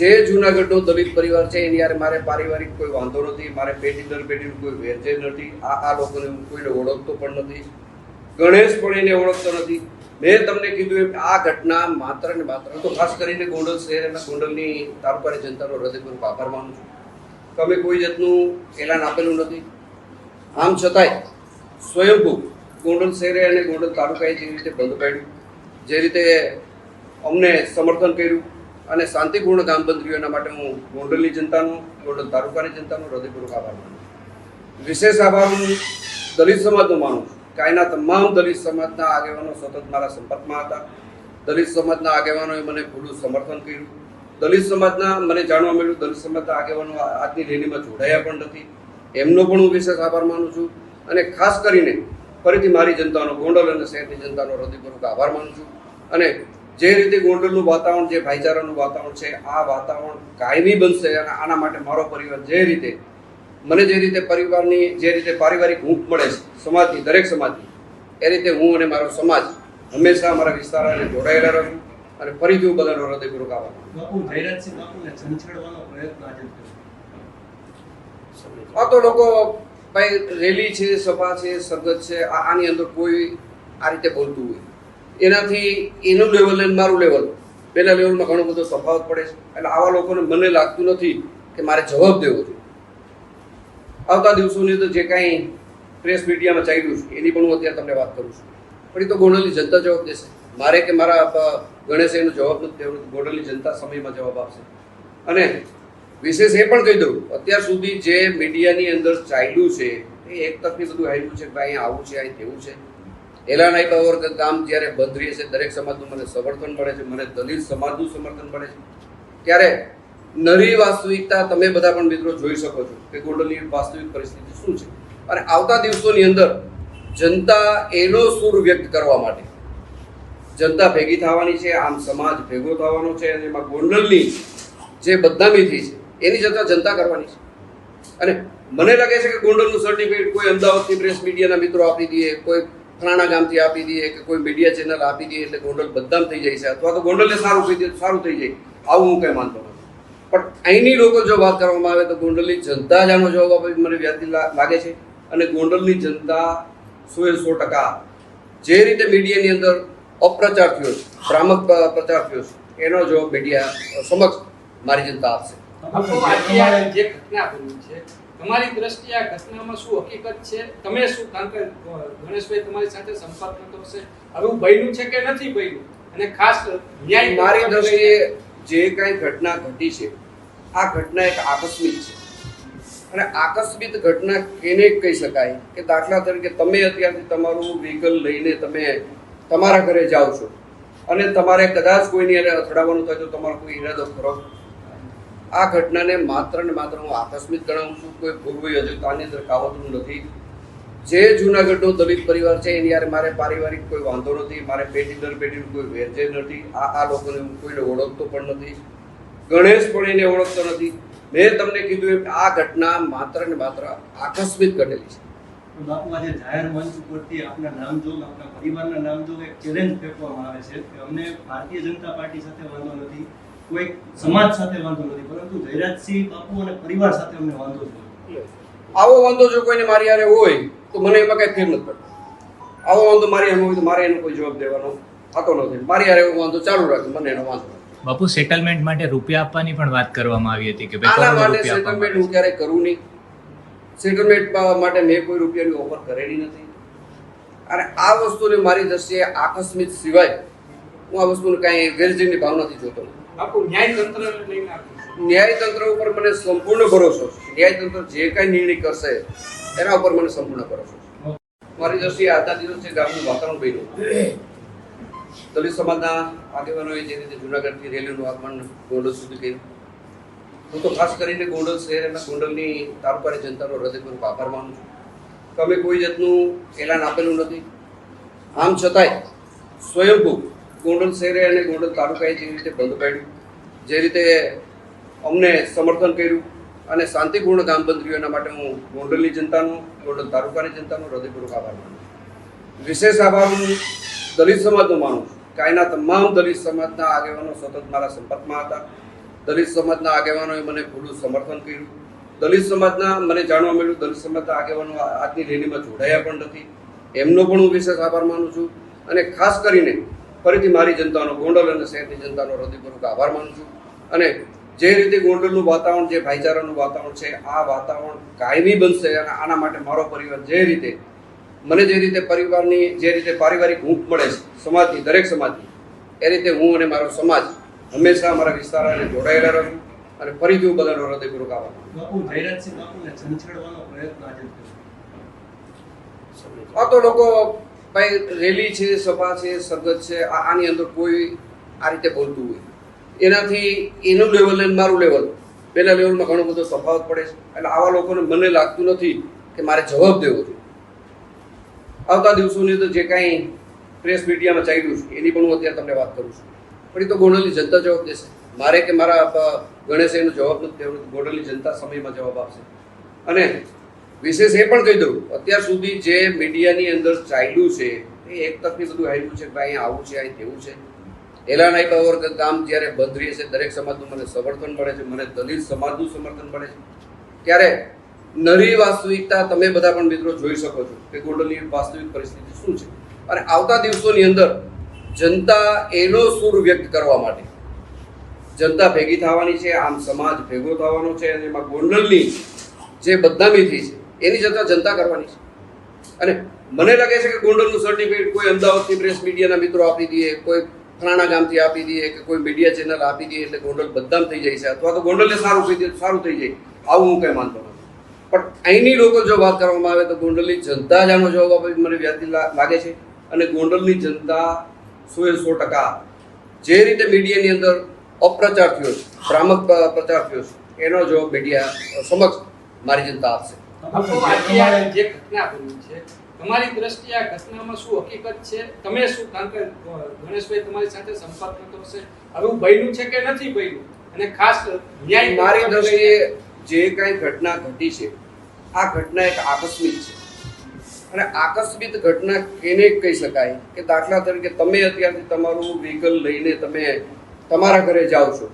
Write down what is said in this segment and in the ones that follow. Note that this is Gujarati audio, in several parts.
જે જૂનાગઢનો દલિત પરિવાર છે એની યારે મારે પારિવારિક કોઈ વાંધો નથી, મારે પેઢી દર પેઢીનું કોઈ વેરજે નથી, આ આ લોકોને હું કોઈને ઓળખતો પણ નથી, ગણેશ પણ એને ઓળખતો નથી. મેં તમને કીધું એમ, આ ઘટના માત્ર ને માત્ર, તો ખાસ કરીને ગોંડલ શહેર અને ગોંડલની તાલુકાની જનતાનો હૃદયપૂર્વક આભાર માનું છું. તમે કોઈ જાતનું એલાન આપેલું નથી. આમ છતાંય, સ્વયંભૂ ગોંડલ શહેરે અને ગોંડલ તાલુકાએ જે રીતે બંધ પાડ્યું, જે રીતે અમને સમર્થન કર્યું અને શાંતિપૂર્ણ ગામ બંધ એના માટે હું ગોંડલની જનતાનો, ગોંડલ તાલુકાની જનતાનો હૃદયપૂર્વક આભાર માનું છું. વિશેષ આભાર હું દલિત સમાજનો માનું છું. કાંઈના તમામ દલિત સમાજના આગેવાનો સતત મારા સંપર્કમાં હતા. દલિત સમાજના આગેવાનોએ મને પૂરું સમર્થન કર્યું. દલિત સમાજના, મને જાણવા મળ્યું દલિત સમાજના આગેવાનો આજની રેલીમાં જોડાયા પણ નથી. એમનો પણ હું વિશેષ આભાર માનું છું. અને ખાસ કરીને ફરીથી મારી જનતાનો, ગોંડલ અને શહેરની જનતાનો હૃદયપૂર્વક આભાર માનું છું. અને જે રીતે ગોંડલનું વાતાવરણ જે ભાઈચારાનું વાતાવરણ છે આ વાતાવરણ કાયમી બનશે અને આના માટે મારો પરિવાર જે રીતે મને જે રીતે પરિવારની જે રીતે પારિવારિક હૂંફ મળે છે સમાજની દરેક સમાજની એ રીતે હું અને મારો સમાજ હંમેશા મારા વિસ્તાર અને જોડાયેલા રહું અને ફરીથી હું બધાનો હૃદયપૂર્વક છું. આ તો લોકો ભાઈ રેલી છે સભા છે સરગત છે આની અંદર કોઈ આ રીતે બોલતું હોય એનાથી એનું લેવલ અને મારું લેવલ બેના લેવલમાં ઘણો બધો તફાવત પડે છે. એટલે આવા લોકોને મને લાગતું નથી કે મારે જવાબ દેવો જોઈએ. આવતા દિવસોની તો જે કાંઈ પ્રેસ મીડિયામાં ચાલ્યું છે, એની પણ હું અત્યારે તમને વાત કરું છું. પણ એ તો ગોંડલની જનતા જવાબ દેશે. મારે કે મારા ગણેશ એનો જવાબ નથી દેવો ગોંડલની જનતા સમયમાં જવાબ આપશે. અને વિશેષ એ પણ કહી દઉં, અત્યાર સુધી જે મીડિયાની અંદર ચાલ્યું છે, એ એક તરફથી બધું આવ્યું છે કે ભાઈ આવું છે અહીં તેવું છે. એલાન આપ્યા વગર કામ જ્યારે બંધ રહે છે, દરેક સમાજનું મને સમર્થન મળે છે, મને દલિત સમાજનું સમર્થન મળે છે. ત્યારે નરી વાસ્તવિકતા તમે બધા પણ મિત્રો જોઈ શકો છો કે ગોંડલની વાસ્તવિક પરિસ્થિતિ શું છે. અને આવતા દિવસોની અંદર જનતા એનો સૂર વ્યક્ત કરવા માટે જનતા ભેગી થવાની છે, આમ સમાજ ભેગો થવાનો છે અને એમાં ગોંડલની જે બદનામી છે, એની જતા જનતા કરવાની છે. અને મને લાગે છે કે ગોંડલનું સર્ટિફિકેટ કોઈ અમદાવાદથી પ્રેસ મીડિયાના મિત્રો આપી દઈએ કોઈ ફલાણા ગામથી આપી દઈએ કે કોઈ મીડિયા ચેનલ આપી દઈએ એટલે ગોંડલ બદનામ થઈ જાય છે અથવા તો ગોંડલને સારું થઈ દે સારું થઈ જાય. આવું હું કંઈ માનતો નથી. પણ અહીંની લોકો જો વાત કરવામાં આવે તો ગોંડલની જનતા જ આનો જવાબ આપે મને વ્યાજબી લાગે છે. અને ગોંડલની જનતા સો એ સો ટકા જે રીતે મીડિયાની અંદર અપ્રચાર થયો છે, ભ્રામક પ્રચાર થયો છે, એનો જવાબ મીડિયા સમક્ષ મારી જનતા આપશે. આપો જે ઘટના બની છે તમારી દ્રષ્ટિએ આ ઘટનામાં શું હકીકત છે? તમે શું કારણ કે ગણેશભાઈ તમારી સાથે સંપર્ક નતો હશે? આવું બન્યું છે કે નથી બન્યું? અને ખાસ ન્યાય મારી દ્રષ્ટિએ જે કાંઈ ઘટના ઘટી છે આ ઘટના એક આકસ્મિક છે. અને આકસ્મિક ઘટના કેને કહી શકાય? કે દાખલા તરીકે તમે અત્યારથી તમારું વ્હીકલ લઈને તમે તમારા ઘરે જાઓ છો. અને તમારે કદાચ કોઈની અને અથડાવવાનું થાય તો તમારો કોઈ ઈરાદો ખરો આ ઘટનાને માત્ર ને માત્ર હું આકસ્મિક ગણાવું છું, કોઈ ભોગવી અંદર કાવતરું નથી. જે જુનાગઢનો દલિત પરિવાર છે, એની યારે મારે પારિવારિક કોઈ વાંધો નથી, મારે પેઢી દર પેઢીનું કોઈ વેરજે નથી. આ આ લોકોને હું કોઈને ઓળખતો પણ નથી. ગણેશ પણ એને ઓળખતો નથી. મેં તમને કીધું એમ, આ ઘટના માત્ર ને માત્ર આકસ્મિક ઘટેલી છે. બાપુ, આજે જાહેર મંચ ઉપરથી આપના નામ જો આપના પરિવારના નામ જો એક ચેલેન્જ ફેંકવામાં આવે છે કે અમને ભારતીય જનતા પાર્ટી સાથે વાંધો નથી. કોઈ સમાજ સાથે વાંધો નથી પરંતુ જયરાજસિંહ બાપુ અને પરિવાર સાથે અમને વાંધો છે. આવો વાંધો જો કોઈને મારી યારે હોય તો મને એમાં કઈ ફેર નથી પડતો. આવો વાંધો મારી હારે હોય તો મારે એનો કોઈ જવાબ દેવાનો થતો નથી. મારી યારે એવો વાંધો ચાલુ રાખે મને એનો વાંધો બાપુ સેટલમેન્ટ માટે રૂપિયા આપવાની પણ વાત કરવામાં આવી હતી કે ભાઈ આના માટે સેટલમેન્ટ હું ક્યારેય કરું નહીં. સેટલમેન્ટ માટે મેં કોઈ રૂપિયાની ઓફર કરેલી નથી. અને આ વસ્તુને મારી દ્રષ્ટિએ આકસ્મિક સિવાય હું આ વસ્તુને કાંઈ વેરજીની ભાવનાથી જોતો નથી. બાપુ ન્યાયતંત્રને ન્યાયતંત્ર ઉપર મને સંપૂર્ણ ભરોસો છે. ન્યાયતંત્ર જે કાંઈ નિર્ણય કરશે, એના ઉપર મને સંપૂર્ણ ભરોસો છે. મારી દ્રષ્ટિએ આજના દિવસે ગામનું વાતાવરણ બન્યું, દલિત સમાજના આગેવાનોએ જે રીતે જુનાગઢથી રેલીનું આગમન ગોંડલ સુધી કર્યું. હું તો ખાસ કરીને ગોંડલ શહેર અને ગોંડલની તાલુકાની જનતાનો હૃદયપૂર્વક આભાર માનું છું તમે કોઈ જાતનું એલાન આપેલું નથી. આમ છતાંય સ્વયંભૂ ગોંડલ શહેરે અને ગોંડલ તાલુકાએ જે રીતે બંધ પાડ્યું, જે રીતે અમને સમર્થન કર્યું અને શાંતિપૂર્ણ ગામ બંધ રહ્યું, એના માટે હું ગોંડલની જનતાનો, ગોંડલ તાલુકાની જનતાનો હૃદયપૂર્વક આભાર માનું છું. વિશેષ આભાર હું દલિત સમાજનો માનું છું. કાંઈના તમામ દલિત સમાજના આગેવાનો સતત મારા સંપર્કમાં હતા. દલિત સમાજના આગેવાનોએ મને પૂરું સમર્થન કર્યું. દલિત સમાજના મને જાણવા મળ્યું, દલિત સમાજના આગેવાનો આજની રેલીમાં જોડાયા પણ નથી. એમનો પણ હું વિશેષ આભાર માનું છું. અને ખાસ કરીને ફરીથી મારી જનતાનો ગોંડલ અને શહેરની જનતાનો હૃદયપૂર્વક આભાર માનું છું અને જે રીતે ગોંડલનું વાતાવરણ જે ભાઈચારાનું વાતાવરણ છે આ વાતાવરણ કાયમી બનશે અને આના માટે મારો પરિવાર જે રીતે મને જે રીતે પરિવારની જે રીતે પારિવારિક હૂંફ મળે છે સમાજની દરેક સમાજની એ રીતે હું અને મારો સમાજ હંમેશા અમારા વિસ્તાર અને જોડાયેલા રહું અને ફરીથી હું બધાનો હૃદયપૂર્વક આભાર. આ તો લોકો ભાઈ રેલી છે, સભા છે સરગત છે આની અંદર કોઈ આ રીતે બોલતું હોય. એનાથી એનું લેવલ અને મારું લેવલ બેના લેવલમાં ઘણો બધો તફાવત પડે છે. એટલે આવા લોકોને મને લાગતું નથી કે મારે જવાબ દેવો જોઈએ. આવતા દિવસોની તો જે કાંઈ પ્રેસ મીડિયામાં ચાલ્યું છે, એની પણ હું અત્યારે તમને વાત કરું છું. પણ એ તો ગોંડલની જનતા જવાબ દેશે. મારે કે મારા ગણેશે એનો જવાબ નથી દેવો, ગોંડલની જનતા સમયમાં જવાબ આપશે. અને વિશેષ એ પણ કહી દઉં, અત્યાર સુધી જે મીડિયાની અંદર ચાલ્યું છે, એ એક તરફી બધું આવ્યું છે કે અહીંયા આવું છે અહીં તેવું છે. એલાન આપ્યા વગર કામ જ્યારે બંધ રહે છે, દરેક સમાજનું મને સમર્થન મળે છે, મને દલિત સમાજનું સમર્થન મળે છે. ત્યારે નરી વાસ્તવિકતા તમે બધા પણ મિત્રો જોઈ શકો છો કે ગોંડલની વાસ્તવિક પરિસ્થિતિ શું છે. અને આવતા દિવસોની અંદર જનતા એનો સુર વ્યક્ત કરવા માટે, જનતા ભેગી થવાની છે, આમ સમાજ ભેગો થવાનો છે અને એમાં ગોંડલની જે બદનામી છે એની જતા જનતા કરવાની છે. અને મને લાગે છે કે ગોંડલનું સર્ટિફિકેટ કોઈ અમદાવાદથી પ્રેસ મીડિયાના મિત્રો આપી દઈએ, કોઈ ફલાણા ગામથી આપી દઈએ કે કોઈ મીડિયા ચેનલ આપી દઈએ એટલે ગોંડલ બદનામ થઈ જાય છે અથવા તો ગોંડલને સારું થઈ દે, સારું થઈ જાય. આવું હું કંઈ માનતો નથી. પણ અહીંની લોકો જો વાત કરવામાં આવે તો ગોંડલની જનતા જ જવાબ આપે મને વ્યાજબી લાગે છે. અને ગોંડલની જનતા સો એ સો ટકા જે રીતે મીડિયાની અંદર અપ્રચાર થયો છે, ભ્રામક પ્રચાર થયો છે, એનો જવાબ મીડિયા સમક્ષ મારી જનતા આપશે. જે ઘટના બની છે તમારી દ્રષ્ટિએ આ ઘટનામાં શું હકીકત છે? તમે શું કારણ કે ગણેશભાઈ તમારી સાથે સંપર્ક નતો હશે? આવું બન્યું છે કે નથી બન્યું અને ખાસ ન્યાય મારી દ્રષ્ટિએ જે કાંઈ ઘટના ઘટી છે આ ઘટના એક આકસ્મિક છે. અને આકસ્મિક ઘટના કેને કહી શકાય? કે દાખલા તરીકે તમે અત્યારથી તમારું વ્હીકલ લઈને તમે તમારા ઘરે જાઓ છો.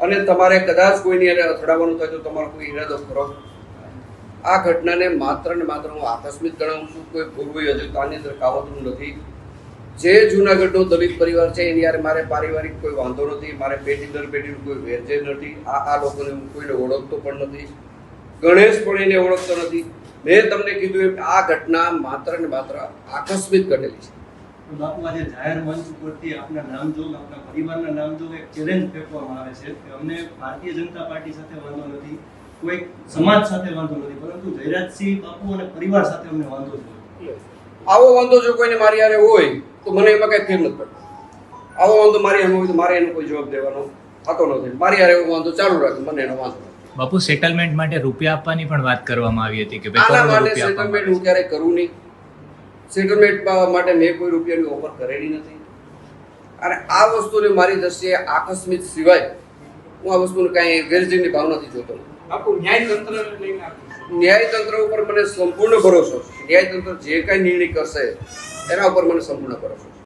અને તમારે કદાચ કોઈની હારે અથડાવવાનું થાય તો તમારો કોઈ ઈરાદો ખરો આ ઘટનાને માત્ર ને માત્ર હું આકસ્મિક ગણાવું છું, કોઈ પૂર્વ અંદર કાવતરું નથી. જે જૂનાગઢનો દલિત પરિવાર છે, એની યારે મારે પારિવારિક કોઈ વાંધો નથી, મારે પેઢી દર પેઢીનું કોઈ વેરજે નથી. આ આ લોકોને હું કોઈને ઓળખતો પણ નથી. ગણેશ પણ એને ઓળખતો નથી. મેં તમને કીધું એમ, આ ઘટના માત્ર ને માત્ર આકસ્મિક ઘટેલી છે. બાપુ, આજે જાહેર મંચ ઉપરથી આપના નામ જો આપના પરિવારના નામ જો એક ચેલેન્જ ફેંકવામાં આવે છે કે અમને ભારતીય જનતા પાર્ટી સાથે વાંધો નથી. કોઈ સમાજ સાથે વાંધો નથી પરંતુ જયરાજસિંહ બાપુ અને પરિવાર સાથે અમને વાંધો છે. આવો વાંધો જો કોઈને મારી યારે હોય તો મને એમાં કઈ ફેર નથી પડતો. આવો વાંધો મારી હારે હોય તો મારે એનો કોઈ જવાબ દેવાનો થતો નથી. મારી યારે એવો વાંધો ચાલુ રાખે મને એનો વાંધો બાપુ સેટલમેન્ટ માટે રૂપિયા આપવાની પણ વાત કરવામાં આવી હતી કે ભાઈ આના માટે સેટલમેન્ટ હું ક્યારેય કરું નહીં. સેટલમેન્ટ માટે મેં કોઈ રૂપિયાની ઓફર કરેલી નથી. અને આ વસ્તુને મારી દ્રષ્ટિએ આકસ્મિક સિવાય હું આ વસ્તુને કાંઈ વેરજીની ભાવનાથી જોતો નથી. ન્યાયતંત્ર ઉપર મને સંપૂર્ણ ભરોસો છે. ન્યાયતંત્ર જે કાંઈ નિર્ણય કરશે, એના ઉપર મને સંપૂર્ણ ભરોસો